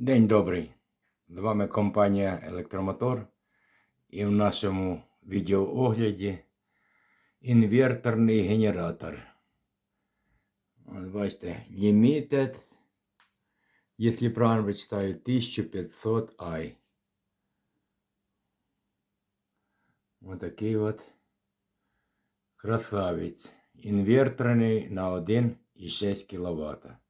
День добрий! З вами компанія Електромотор і в нашому відеоогляді інверторний генератор. От бачите, Limited, якщо правильно вичитаю, 1500i. Отакий от красавець. Інверторний на 1,6 кВт.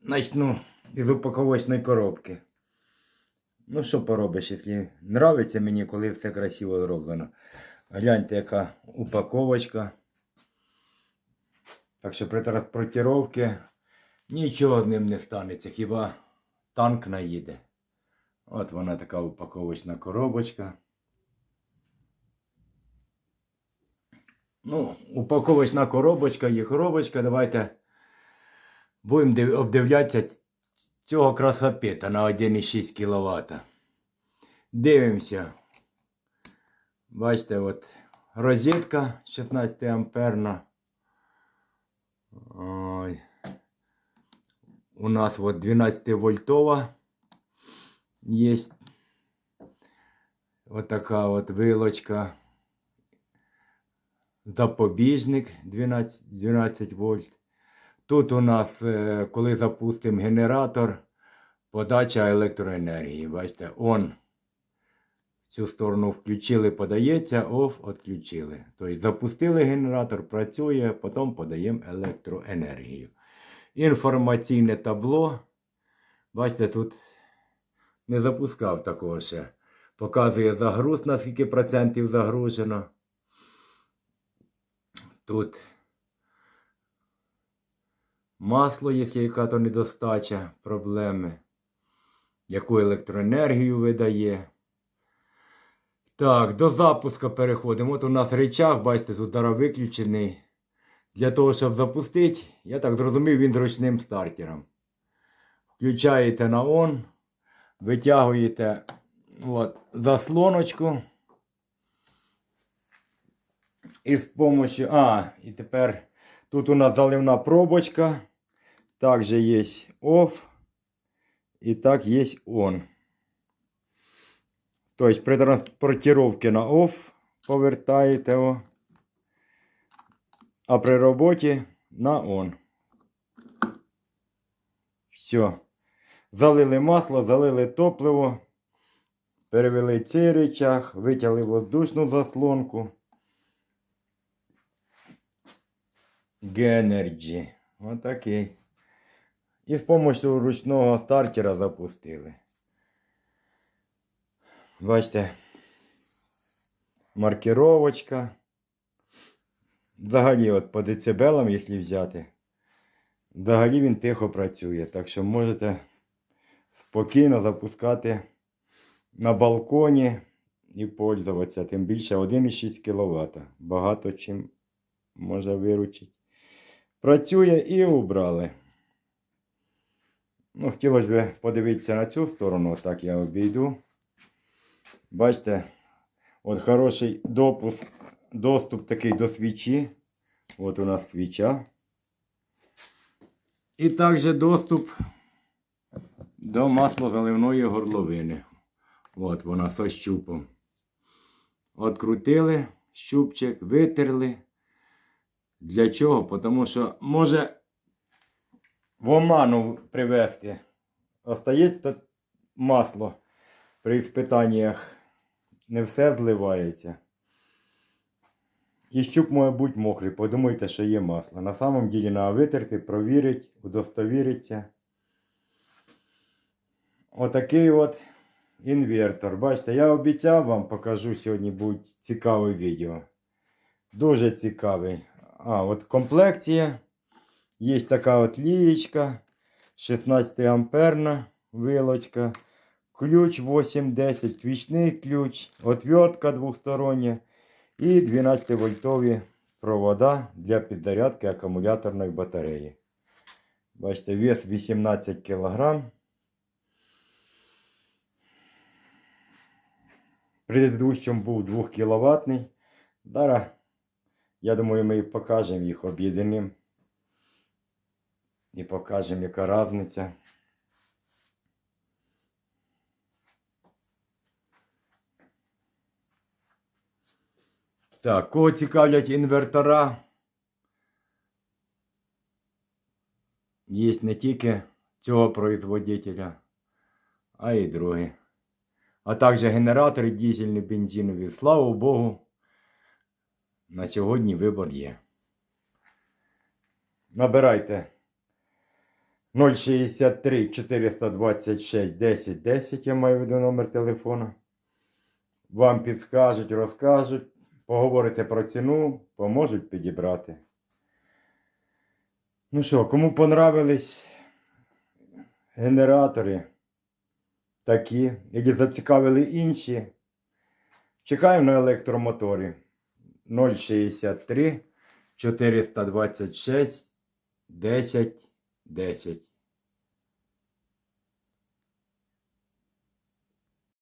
Начну із упаковочної коробки. Ну, що поробиш, якщо нравиться мені, коли все красиво зроблено. Гляньте, яка упаковочка. Так що при транспортировці нічого з ним не станеться, хіба танк наїде. От вона така упаковочна коробочка. Ну, упаковочна коробочка, є коробочка. Давайте будемо див- обдивлятися цього красопета на 1,6 кВт. Дивимося. Бачите, от розетка 16 амперна. Ой. У нас от 12 вольтова є. Вот така от вилочка. Запобіжник 12, 12 вольт. Тут у нас, е, коли запустимо генератор, подача електроенергії. Бачите, он. В цю сторону включили, подається, оф, відключили. Тобто запустили генератор, працює, потім подаємо електроенергію. Інформаційне табло. Бачите, тут не запускав такого ще. Показує загруз, наскільки процентів загружено. Тут масло, якщо яка то недостача, проблеми, яку електроенергію видає. Так, до запуска переходимо. От у нас речах, бачите, тут зараз виключений. Для того, щоб запустити, я так зрозумів, він з ручним стартером. Включаєте на он, витягуєте от, заслоночку. І з помощью. А, і тепер тут у нас заливна пробочка. Також є OFF. І так є ON. Тобто при транспортировці на OFF повертаєте його. А при роботі на ON. Все. Залили масло, залили топливо. Перевели цей речах, витягли воздушну заслонку. Генерджі. Отакий. І з допомогою ручного стартера запустили. Бачите, маркировочка. Взагалі, от по децибелам, якщо взяти, взагалі він тихо працює. Так що можете спокійно запускати на балконі і пользуватися. Тим більше 1,6 кВт. Багато чим може виручити. Працює і убрали. Ну, хотілося б подивитися на цю сторону, так я обійду. Бачите, от хороший допуск, доступ такий до свічі. От у нас свіча. І також доступ до маслозаливної горловини. От вона со щупом. Открутили щупчик, витерли. Для чого? Тому що може в оману привезти. Остається масло при іспитаннях. Не все зливається. І щуп може бути мокрий. Подумайте, що є масло. На самом ділі треба витерти, провірити, удостовіритися. Отакий от інвертор. Бачите, я обіцяв вам покажу сьогодні буде цікаве відео. Дуже цікавий. А, от комплекція. Є така от лієчка. 16 амперна вилочка. Ключ 8-10, свічний ключ, отвертка двостороння і 12 вольтові провода для підзарядки акумуляторної батареї. Бачите, вес 18 кг. Предыдущим був 2 кВт. Зараз я думаю, ми покажемо їх об'єднаним. І покажемо, яка різниця. Так, кого цікавлять інвертора? Є не тільки цього производителя, а й другі. А також генератори дизельні, бензинові. Слава Богу! На сьогодні вибор є. Набирайте 063 426 10 10, я маю в виду номер телефона. Вам підскажуть, розкажуть, поговорите про ціну, поможуть підібрати. Ну що, кому понравились генератори такі, які зацікавили інші, чекаємо на електромоторі 063 426 10 10.